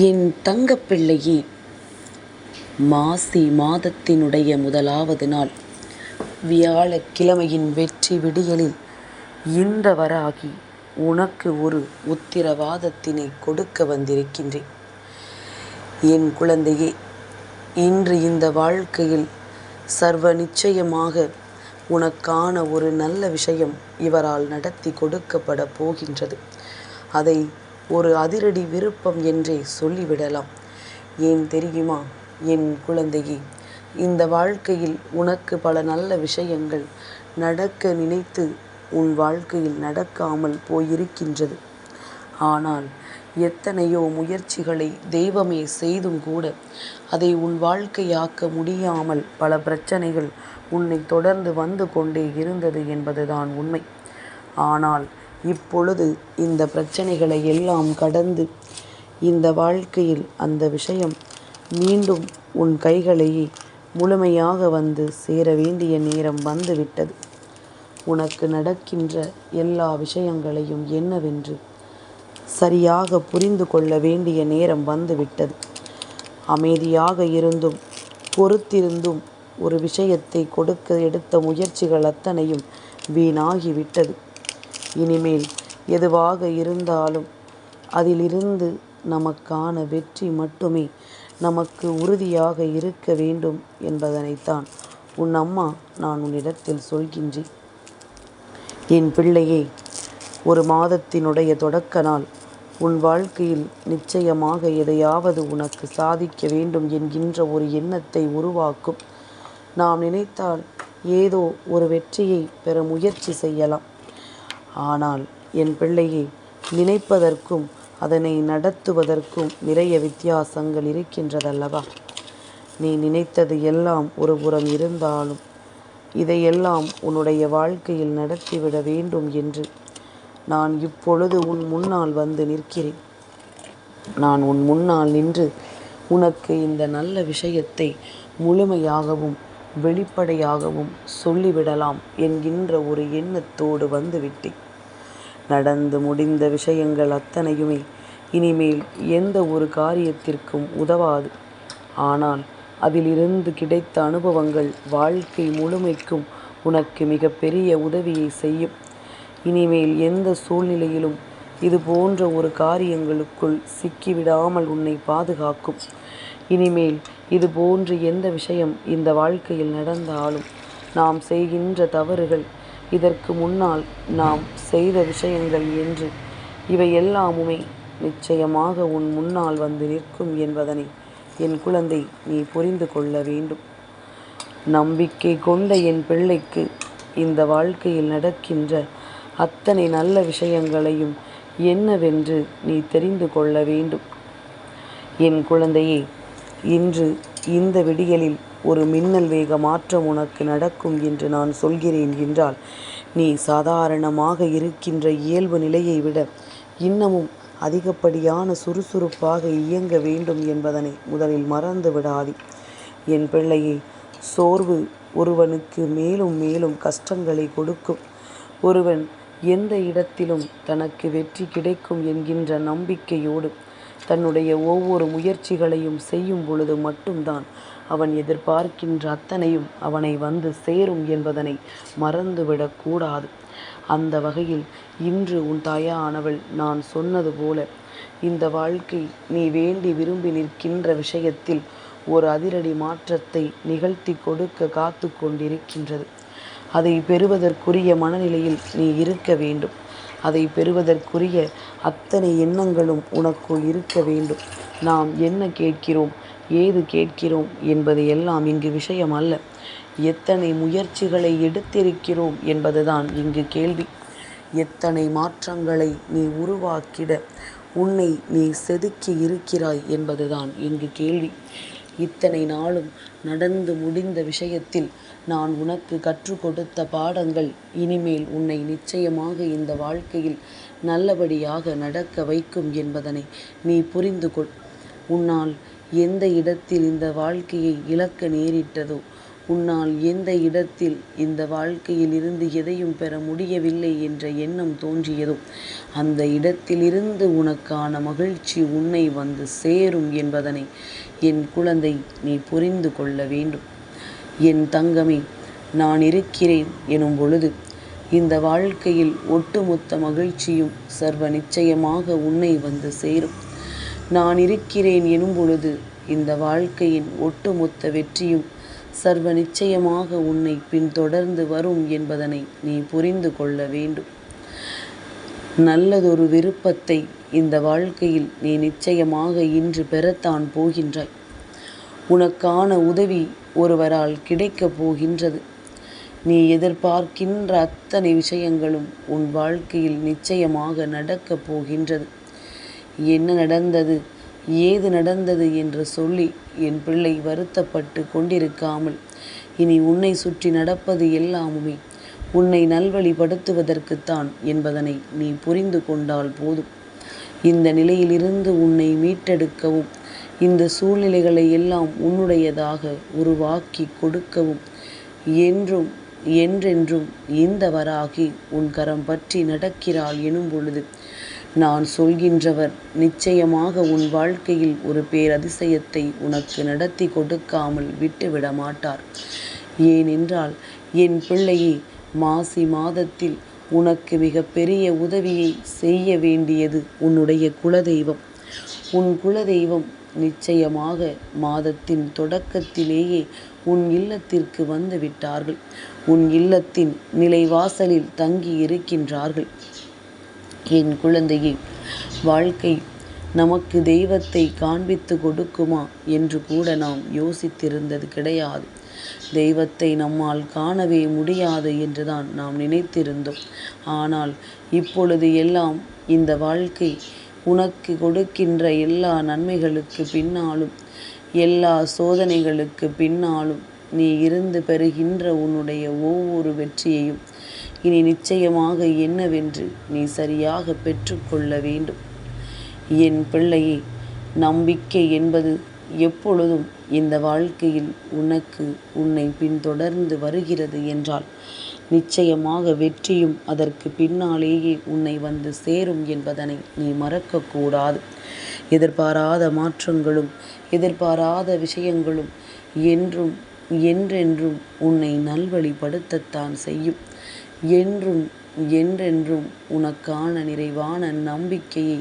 என் தங்கப்பிள்ளையே மாசி மாதத்தினுடைய முதலாவது நாள். வியாழக்கிழமையின் வெற்றி விடியலில் இந்த வராகி உனக்கு ஒரு உத்திரவாதத்தினை கொடுக்க வந்திருக்கின்றேன். என் குழந்தையே இன்று இந்த வாழ்க்கையில் சர்வ நிச்சயமாக உனக்கான ஒரு நல்ல விஷயம் இவரால் நடத்தி கொடுக்கப்பட போகின்றது. அதை ஒரு அதிரடி விருப்பம் என்றே சொல்லிவிடலாம். ஏன் தெரியுமா என் குழந்தையே? இந்த வாழ்க்கையில் உனக்கு பல நல்ல விஷயங்கள் நடக்க நினைத்து உன் வாழ்க்கையில் நடக்காமல் போயிருக்கின்றது. ஆனால் எத்தனையோ முயற்சிகளை தெய்வமே செய்தும் கூட அதை உன் வாழ்க்கையாக்க முடியாமல் பல பிரச்சனைகள் உன்னை தொடர்ந்து வந்து கொண்டே இருந்தது என்பதுதான் உண்மை. ஆனால் இப்பொழுது இந்த பிரச்சனைகளை எல்லாம் கடந்து இந்த வாழ்க்கையில் அந்த விஷயம் மீண்டும் உன் கைகளையே முழுமையாக வந்து சேர வேண்டிய நேரம் வந்துவிட்டது. உனக்கு நடக்கின்ற எல்லா விஷயங்களையும் என்னவென்று சரியாக புரிந்து கொள்ள வேண்டிய நேரம் வந்துவிட்டது. அமைதியாக இருந்தும் பொறுத்திருந்தும் ஒரு விஷயத்தை கொடுக்க எடுத்த முயற்சிகள் அத்தனையும் வீணாகிவிட்டது. இனிமேல் எதுவாக இருந்தாலும் அதிலிருந்து நமக்கான வெற்றி மட்டுமே நமக்கு உறுதியாக இருக்க வேண்டும் என்பதனைத்தான் உன் அம்மா நான் உன்னிடத்தில் சொல்கின்றேன். என் பிள்ளையே ஒரு மாதத்தினுடைய தொடக்க நாள். உன் வாழ்க்கையில் நிச்சயமாக எதையாவது உனக்கு சாதிக்க வேண்டும் என்கின்ற ஒரு எண்ணத்தை உருவாக்கும். நாம் நினைத்தால் ஏதோ ஒரு வெற்றியை பெற முயற்சி செய்யலாம். ஆனால் என் பிள்ளையை நினைப்பதற்கும் அதனை நடத்துவதற்கும் நிறைய வித்தியாசங்கள் இருக்கின்றதல்லவா? நீ நினைத்தது எல்லாம் ஒரு புறம் இருந்தாலும் இதையெல்லாம் உன்னுடைய வாழ்க்கையில் நடத்திவிட வேண்டும் என்று நான் இப்பொழுது உன் முன்னால் வந்து நிற்கிறேன். நான் உன் முன்னால் நின்று உனக்கு இந்த நல்ல விஷயத்தை முழுமையாகவும் வெளிப்படையாகவும் சொல்லிவிடலாம் என்கின்ற ஒரு எண்ணத்தோடு வந்துவிட்டேன். நடந்து முடிந்த விஷயங்கள் அத்தனையுமே இனிமேல் எந்த ஒரு காரியத்திற்கும் உதவாது. ஆனால் அதிலிருந்து கிடைத்த அனுபவங்கள் வாழ்க்கை முழுமைக்கும் உனக்கு மிக பெரிய உதவியை செய்யும். இனிமேல் எந்த சூழ்நிலையிலும் இது போன்ற ஒரு காரியங்களுக்குள் சிக்கிவிடாமல் உன்னை பாதுகாக்கும். இனிமேல் இது போன்று எந்த விஷயம் இந்த வாழ்க்கையில் நடந்தாலும் நாம் செய்கின்ற தவறுகள் இதற்கு முன்னால் நாம் செய்த விஷயங்கள் என்று இவை எல்லாமுமே நிச்சயமாக உன் முன்னால் வந்து நிற்கும் என்பதனை என் குழந்தை நீ புரிந்து கொள்ள வேண்டும். நம்பிக்கை கொண்ட என் பிள்ளைக்கு இந்த வாழ்க்கையில் நடக்கின்ற அத்தனை நல்ல விஷயங்களையும் என்னவென்று நீ தெரிந்து கொள்ள வேண்டும். என் குழந்தையே இன்று இந்த விடியலில் ஒரு மின்னல் வேக மாற்றம் உனக்கு நடக்கும் என்று நான் சொல்கிறேன் என்றால் நீ சாதாரணமாக இருக்கின்ற இயல்பு நிலையை விட இன்னமும் அதிகப்படியான சுறுசுறுப்பாக இயங்க வேண்டும் என்பதனை முதலில் மறந்து விடாதே. என் பிள்ளையே சோர்வு ஒருவனுக்கு மேலும் மேலும் கஷ்டங்களை கொடுக்கும். ஒருவன் எந்த இடத்திலும் தனக்கு வெற்றி கிடைக்கும் என்கின்ற நம்பிக்கையோடு தன்னுடைய ஒவ்வொரு முயற்சிகளையும் செய்யும் பொழுது மட்டும்தான் அவன் எதிர்பார்க்கின்ற அத்தனையும் அவனை வந்து சேரும் என்பதனை மறந்துவிடக்கூடாது அந்த வகையில் இன்று உன் தாயானவள் நான் சொன்னது போல இந்த வாழ்க்கை நீ வேண்டி விரும்பி நிற்கின்ற விஷயத்தில் ஒரு அதிரடி மாற்றத்தை நிகழ்த்தி கொடுக்க காத்து கொண்டிருக்கின்றது. அதை பெறுவதற்குரிய மனநிலையில் நீ இருக்க வேண்டும். அதை பெறுவதற்குரிய அத்தனை எண்ணங்களும் உனக்குள் இருக்க வேண்டும். நாம் என்ன கேட்கிறோம் ஏது கேட்கிறோம் என்பது எல்லாம் இங்கு விஷயம் அல்ல. எத்தனை முயற்சிகளை எடுத்திருக்கிறோம் என்பதுதான் இங்கு கேள்வி. எத்தனை மாற்றங்களை நீ உருவாக்கிட உன்னை நீ செதுக்கி இருக்கிறாய் என்பதுதான் இங்கு கேள்வி. இத்தனை நாளும் நடந்து முடிந்த விஷயத்தில் நான் உனக்கு கற்றுக் கொடுத்த பாடங்கள் இனிமேல் உன்னை நிச்சயமாக இந்த வாழ்க்கையில் நல்லபடியாக நடக்க வைக்கும் என்பதனை நீ புரிந்து கொள். உன்னால் எந்த இடத்தில் இந்த வாழ்க்கையை இழக்க நேரிட்டதோ உன்னால் எந்த இடத்தில் இந்த வாழ்க்கையில் இருந்து எதையும் பெற முடியவில்லை என்ற எண்ணம் தோன்றியதோ அந்த இடத்திலிருந்து உனக்கான மகிழ்ச்சி உன்னை வந்து சேரும் என்பதனை என் குழந்தை நீ புரிந்து கொள்ள வேண்டும். என் தங்கமே நான் இருக்கிறேன் எனும் பொழுது இந்த வாழ்க்கையில் ஒட்டுமொத்த மகிழ்ச்சியும் சர்வ நிச்சயமாக உன்னை வந்து சேரும். நான் இருக்கிறேன் எனும் பொழுது இந்த வாழ்க்கையின் ஒட்டுமொத்த வெற்றியும் சர்வ நிச்சயமாக உன்னை பின்தொடர்ந்து வரும் என்பதனை நீ புரிந்து கொள்ள வேண்டும். நல்லதொரு விருப்பத்தை இந்த வாழ்க்கையில் நீ நிச்சயமாக இன்று பெறத்தான் போகின்றாய். உனக்கான உதவி ஒருவரால் கிடைக்கப் போகின்றது. நீ எதிர்பார்க்கின்ற அத்தனை விஷயங்களும் உன் வாழ்க்கையில் நிச்சயமாக நடக்கப் போகின்றது. என்ன நடந்தது ஏது நடந்தது என்று சொல்லி என் பிள்ளை வருத்தப்பட்டு கொண்டிருக்காமல் இனி உன்னை சுற்றி நடப்பது எல்லாமுமே உன்னை நல்வழிப்படுத்துவதற்குத்தான் என்பதனை நீ புரிந்து கொண்டால் போதும். இந்த நிலையிலிருந்து உன்னை மீட்டெடுக்கவும் இந்த சூழ்நிலைகளை எல்லாம் உன்னுடையதாக உருவாக்கி கொடுக்கவும். என்றும் என்றென்றும் இந்த வராகி உன் கரம் பற்றி நடக்கிறாள் எனும் பொழுது நான் சொல்கின்றவர் நிச்சயமாக உன் வாழ்க்கையில் ஒரு பேரதிசயத்தை உனக்கு நடத்தி கொடுக்காமல் விட்டுவிட மாட்டார். ஏனென்றால் என் பிள்ளையே மாசி மாதத்தில் உனக்கு மிகப்பெரிய உதவியை செய்ய வேண்டியது உன்னுடைய குலதெய்வம். உன் குலதெய்வம் நிச்சயமாக மாதத்தின் தொடக்கத்திலேயே உன் இல்லத்திற்கு வந்து விட்டார்கள். உன் இல்லத்தின் நிலைவாசலில் தங்கி இருக்கின்றார்கள். என் குழந்தையே வாழ்க்கை நமக்கு தெய்வத்தை காண்பித்து கொடுக்குமா என்று கூட நாம் யோசித்திருந்தது கிடையாது. தெய்வத்தை நம்மால் காணவே முடியாது என்றுதான் நாம் நினைத்திருந்தோம். ஆனால் இப்பொழுது எல்லாம் இந்த வாழ்க்கை உனக்கு கொடுக்கின்ற எல்லா நன்மைகளுக்கு பின்னாலும் எல்லா சோதனைகளுக்கு பின்னாலும் நீ இருந்து பெறுகின்ற உன்னுடைய ஒவ்வொரு வெற்றியையும் இனி நிச்சயமாக என்னவென்று நீ சரியாக பெற்றுக்கொள்ள வேண்டும். என் பிள்ளையே நம்பிக்கை என்பது எப்பொழுதும் இந்த வாழ்க்கையில் உனக்கு உன்னை பின்தொடர்ந்து வருகிறது என்றால் நிச்சயமாக வெற்றியும் அதற்கு பின்னாலேயே உன்னை வந்து சேரும் என்பதனை நீ மறக்கக்கூடாது. எதிர்பாராத மாற்றங்களும் எதிர்பாராத விஷயங்களும் என்றும் என்றென்றும் உன்னை நல்வழிப்படுத்தத்தான் செய்யும். என்றும் என்றென்றும் உனக்கான நிறைவான நம்பிக்கையை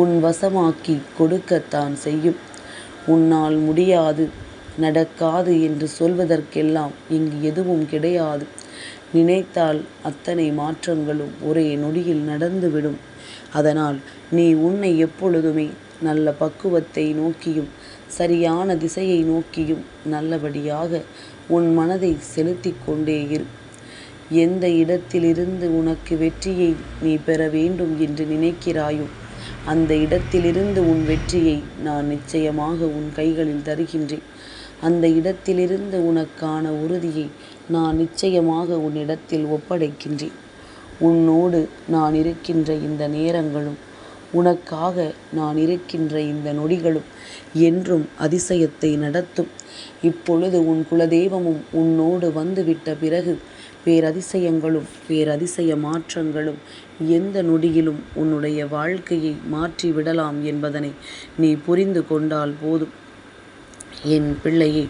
உன் வசமாக்கி கொடுக்கத்தான் செய்யும். உன்னால் முடியாது நடக்காது என்று சொல்வதற்கெல்லாம் இங்கு எதுவும் கிடையாது. நினைத்தால் அத்தனை மாற்றங்களும் ஒரே நொடியில் நடந்துவிடும். அதனால் நீ உன்னை எப்பொழுதுமே நல்ல பக்குவத்தை நோக்கியும் சரியான திசையை நோக்கியும் நல்லபடியாக உன் மனதை செலுத்தி கொண்டே இரு. எந்த இடத்திலிருந்து உனக்கு வெற்றியை நீ பெற வேண்டும் என்று நினைக்கிறாயோ அந்த இடத்திலிருந்து உன் வெற்றியை நான் நிச்சயமாக உன் கைகளில் தருகின்றேன். அந்த இடத்திலிருந்து உனக்கான உறுதியை நான் நிச்சயமாக உன்னிடத்தில் ஒப்படைக்கின்றேன். உன்னோடு நான் இருக்கின்ற இந்த நேரங்களும் உனக்காக நான் இருக்கின்ற இந்த நொடிகளும் என்றும் அதிசயத்தை நடத்தும். இப்பொழுது உன் குலதெய்வமும் உன்னோடு வந்துவிட்ட பிறகு பேரதிசயங்களும் பேரதிசய மாற்றங்களும் எந்த நொடியிலும் உன்னுடைய வாழ்க்கையை மாற்றிவிடலாம் என்பதனை நீ புரிந்து கொண்டால் போதும். என் பிள்ளையை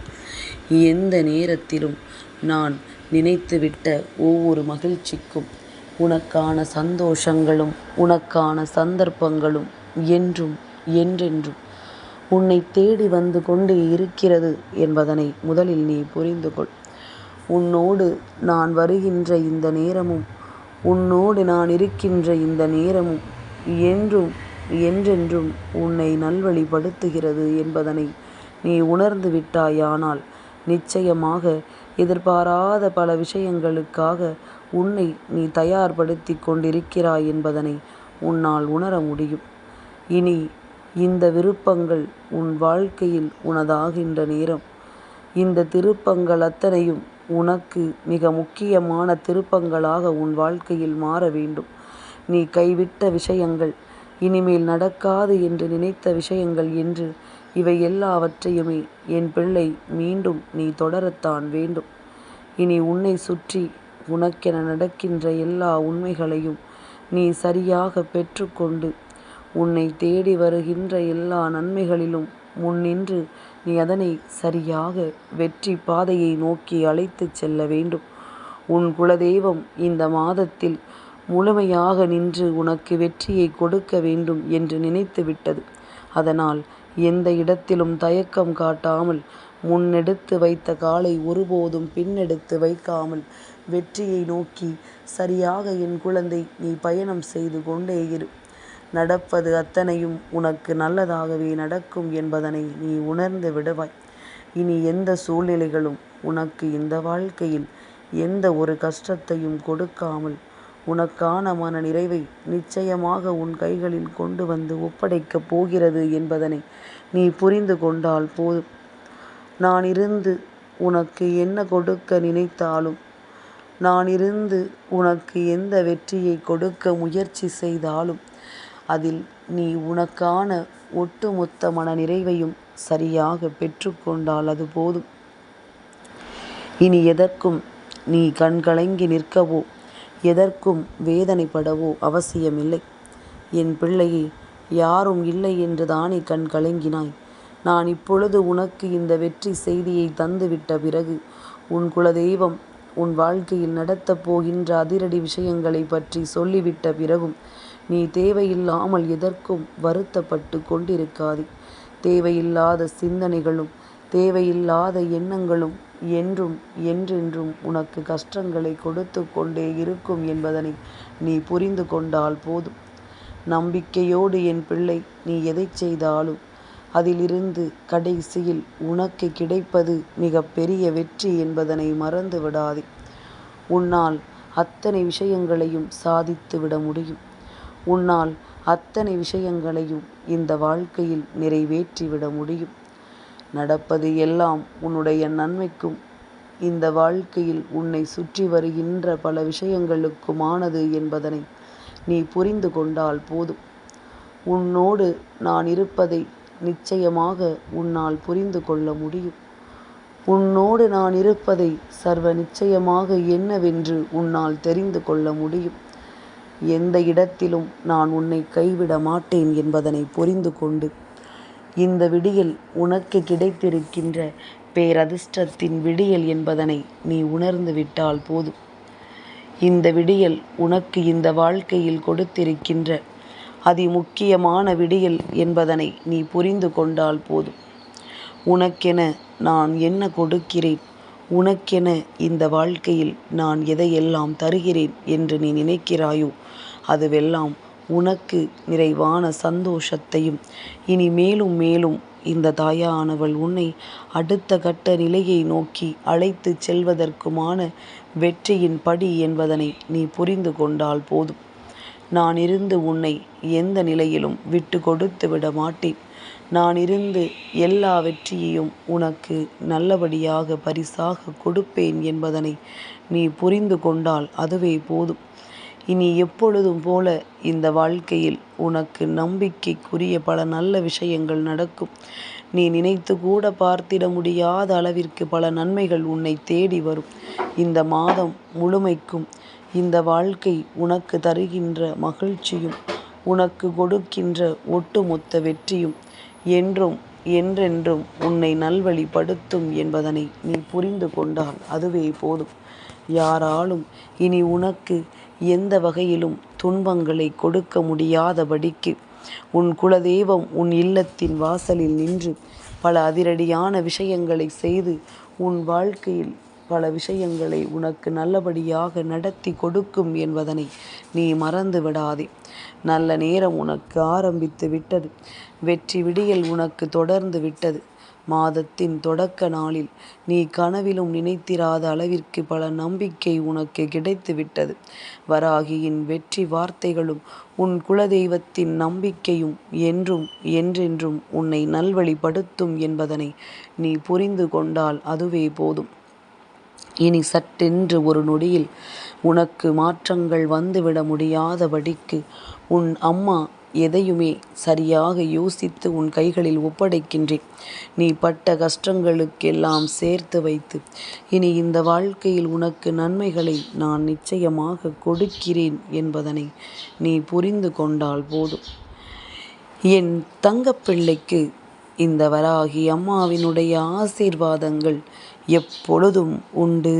எந்த நேரத்திலும் நான் நினைத்துவிட்ட ஒவ்வொரு மகிழ்ச்சிக்கும் உனக்கான சந்தோஷங்களும் உனக்கான சந்தர்ப்பங்களும் என்றும் என்றென்றும் உன்னை தேடி வந்து கொண்டே இருக்கிறது என்பதனை முதலில் நீ புரிந்து கொள். உன்னோடு நான் வருகின்ற இந்த நேரமும் உன்னோடு நான் இருக்கின்ற இந்த நேரமும் என்றும் என்றென்றும் உன்னை நல்வழிப்படுத்துகிறது என்பதனை நீ உணர்ந்து விட்டாயானால் நிச்சயமாக எதிர்பாராத பல விஷயங்களுக்காக உன்னை நீ தயார்படுத்தி கொண்டிருக்கிறாய் என்பதனை உன்னால் உணர முடியும். இனி இந்த விருப்பங்கள் உன் வாழ்க்கையில் உனதாகின்ற நேரம். இந்த திருப்பங்கள் அத்தனையும் உனக்கு மிக முக்கியமான திருப்பங்களாக உன் வாழ்க்கையில் மாற வேண்டும். நீ கைவிட்ட விஷயங்கள் இனிமேல் நடக்காது என்று நினைத்த விஷயங்கள் என்று இவை எல்லாவற்றையுமே என் பிள்ளை மீண்டும் நீ தொடரத்தான் வேண்டும். இனி உன்னை சுற்றி உனக்கென நடக்கின்ற எல்லா உண்மைகளையும் நீ சரியாக பெற்றுக்கொண்டு உன்னை தேடி வருகின்ற எல்லா நன்மைகளிலும் முன்னின்று நீ அதனை சரியாக வெற்றி பாதையை நோக்கி அழைத்துச் செல்ல வேண்டும். உன் குலதெய்வம் இந்த மாதத்தில் முழுமையாக நின்று உனக்கு வெற்றியை கொடுக்க வேண்டும் என்று நினைத்து விட்டது அதனால் எந்த இடத்திலும் தயக்கம் காட்டாமல் முன்னெடுத்து வைத்த காலை ஒருபோதும் பின்னெடுத்து வைக்காமல் வெற்றியை நோக்கி சரியாக என் குழந்தை நீ பயணம் செய்து கொண்டே இரு. நடப்பது அத்தனையும் உனக்கு நல்லதாகவே நடக்கும் என்பதனை நீ உணர்ந்து விடுவாய். இனி எந்த சூழ்நிலைகளும் உனக்கு இந்த வாழ்க்கையில் எந்த ஒரு கஷ்டத்தையும் கொடுக்காமல் உனக்கான மன நிறைவை நிச்சயமாக உன் கைகளில் கொண்டு வந்து ஒப்படைக்கப் போகிறது என்பதனை நீ புரிந்து கொண்டால் போதும் நான் இருந்து உனக்கு என்ன கொடுக்க நினைத்தாலும் நான் இருந்து உனக்கு எந்த வெற்றியை கொடுக்க முயற்சி செய்தாலும் அதில் நீ உனக்கான ஒட்டுமொத்த மன நிறைவையும் சரியாக பெற்றுக்கொண்டால் அது போதும். இனி எதற்கும் நீ கண்கலங்கி நிற்கவோ எதற்கும் வேதனைப்படவோ அவசியமில்லை. என் பிள்ளையே யாரும் இல்லை என்று தானே கண் கலங்கினாய். நான் இப்பொழுது உனக்கு இந்த வெற்றி செய்தியை தந்துவிட்ட பிறகு உன் குலதெய்வம் உன் வாழ்க்கையில் நடத்தப் போகின்ற அதிரடி விஷயங்களை பற்றி சொல்லிவிட்ட பிறகும் நீ தேவையில்லாமல் எதற்கும் வருத்தப்பட்டு கொண்டிருக்காதே. தேவையில்லாத சிந்தனைகளும் தேவையில்லாத எண்ணங்களும் என்றும் என்றென்றும் உனக்கு கஷ்டங்களை கொடுத்து கொண்டே இருக்கும் என்பதனை நீ புரிந்து கொண்டால் போதும். நம்பிக்கையோடு என் பிள்ளை நீ எதைச் செய்தாலும் அதிலிருந்து கடைசியில் உனக்கு கிடைப்பது மிக பெரிய வெற்றி என்பதனை மறந்து விடாதே. உன்னால் அத்தனை விஷயங்களையும் சாதித்து விட முடியும். உன்னால் அத்தனை விஷயங்களையும் இந்த வாழ்க்கையில் நிறைவேற்றிவிட முடியும். நடப்பது எல்லாம் உன்னுடைய நன்மைக்கும் இந்த வாழ்க்கையில் உன்னை சுற்றி வருகின்ற பல விஷயங்களுக்குமானது என்பதனை நீ புரிந்து கொண்டால் போதும். உன்னோடு நான் இருப்பதை நிச்சயமாக உன்னால் புரிந்து கொள்ள முடியும். உன்னோடு நான் இருப்பதை சர்வ நிச்சயமாக என்னவென்று உன்னால் தெரிந்து கொள்ள முடியும். எந்த இடத்திலும் நான் உன்னை கைவிட மாட்டேன் என்பதனை புரிந்து கொண்டு இந்த விடியல் உனக்கு கிடைத்திருக்கின்ற பேரதிர்ஷ்டத்தின் விடியல் என்பதனை நீ உணர்ந்து விட்டால் போதும். இந்த விடியல் உனக்கு இந்த வாழ்க்கையில் கொடுத்திருக்கின்ற அதிமுக்கியமான விடியல் என்பதனை நீ புரிந்து கொண்டால் போதும். உனக்கென நான் என்ன கொடுக்கிறேன்? உனக்கென இந்த வாழ்க்கையில் நான் எதையெல்லாம் தருகிறேன் என்று நீ நினைக்கிறாயோ அதுவெல்லாம் உனக்கு நிறைவான சந்தோஷத்தையும். இனி மேலும் மேலும் இந்த தாயானவள் உன்னை அடுத்த கட்ட நிலையை நோக்கி அழைத்து செல்வதற்குமான வெற்றியின் படி என்பதனை நீ புரிந்து கொண்டால் போதும். நான் இருந்து உன்னை எந்த நிலையிலும் விட்டு கொடுத்து விட மாட்டேன். நான் இருந்து எல்லா வெற்றியையும் உனக்கு நல்லபடியாக பரிசாக கொடுப்பேன் என்பதனை நீ புரிந்து கொண்டால் அதுவே போதும். இனி எப்பொழுதும் போல இந்த வாழ்க்கையில் உனக்கு நம்பிக்கைக்குரிய பல நல்ல விஷயங்கள் நடக்கும். நீ நினைத்து கூட பார்த்திட முடியாத அளவிற்கு பல நன்மைகள் உன்னை தேடி வரும். இந்த மாதம் முழுமைக்கும் இந்த வாழ்க்கை உனக்கு தருகின்ற மகிழ்ச்சியும் உனக்கு கொடுக்கின்ற ஒட்டுமொத்த வெற்றியும் என்றும் என்றென்றும் உன்னை நல்வழிப்படுத்தும் என்பதனை நீ புரிந்து கொண்டால் அதுவே போதும். யாராலும் இனி உனக்கு எந்த வகையிலும் துன்பங்களை கொடுக்க முடியாதபடிக்கு உன் குலதெய்வம் உன் இல்லத்தின் வாசலில் நின்று பல அதிரடியான விஷயங்களை செய்து உன் வாழ்க்கையில் பல விஷயங்களை உனக்கு நல்லபடியாக நடத்தி கொடுக்கும் என்பதனை நீ மறந்து விடாதே. நல்ல நேரம் உனக்கு ஆரம்பித்து விட்டது. வெற்றி விடியல் உனக்கு தொடர்ந்து விட்டது. மாதத்தின் தொடக்க நாளில் நீ கனவிலும் நினைத்திராத அளவிற்கு பல நம்பிக்கை உனக்கு கிடைத்துவிட்டது. வராகியின் வெற்றி வார்த்தைகளும் உன் குலதெய்வத்தின் நம்பிக்கையும் என்றும் என்றென்றும் உன்னை நல்வழிப்படுத்தும் என்பதனை நீ புரிந்து கொண்டால் அதுவே போதும். இனி சட்டென்று ஒரு நொடியில் உனக்கு மாற்றங்கள் வந்துவிட முடியாதபடிக்கு உன் அம்மா எதையுமே சரியாக யோசித்து உன் கைகளில் ஒப்படைக்கின்றேன். நீ பட்ட கஷ்டங்களுக்கெல்லாம் சேர்த்து வைத்து இனி இந்த வாழ்க்கையில் உனக்கு நன்மைகளை நான் நிச்சயமாக கொடுக்கிறேன் என்பதனை நீ புரிந்து கொண்டால் போதும். என் தங்கப்பிள்ளைக்கு இந்த வராகி அம்மாவினுடைய ஆசீர்வாதங்கள் எப்பொழுதும் உண்டு.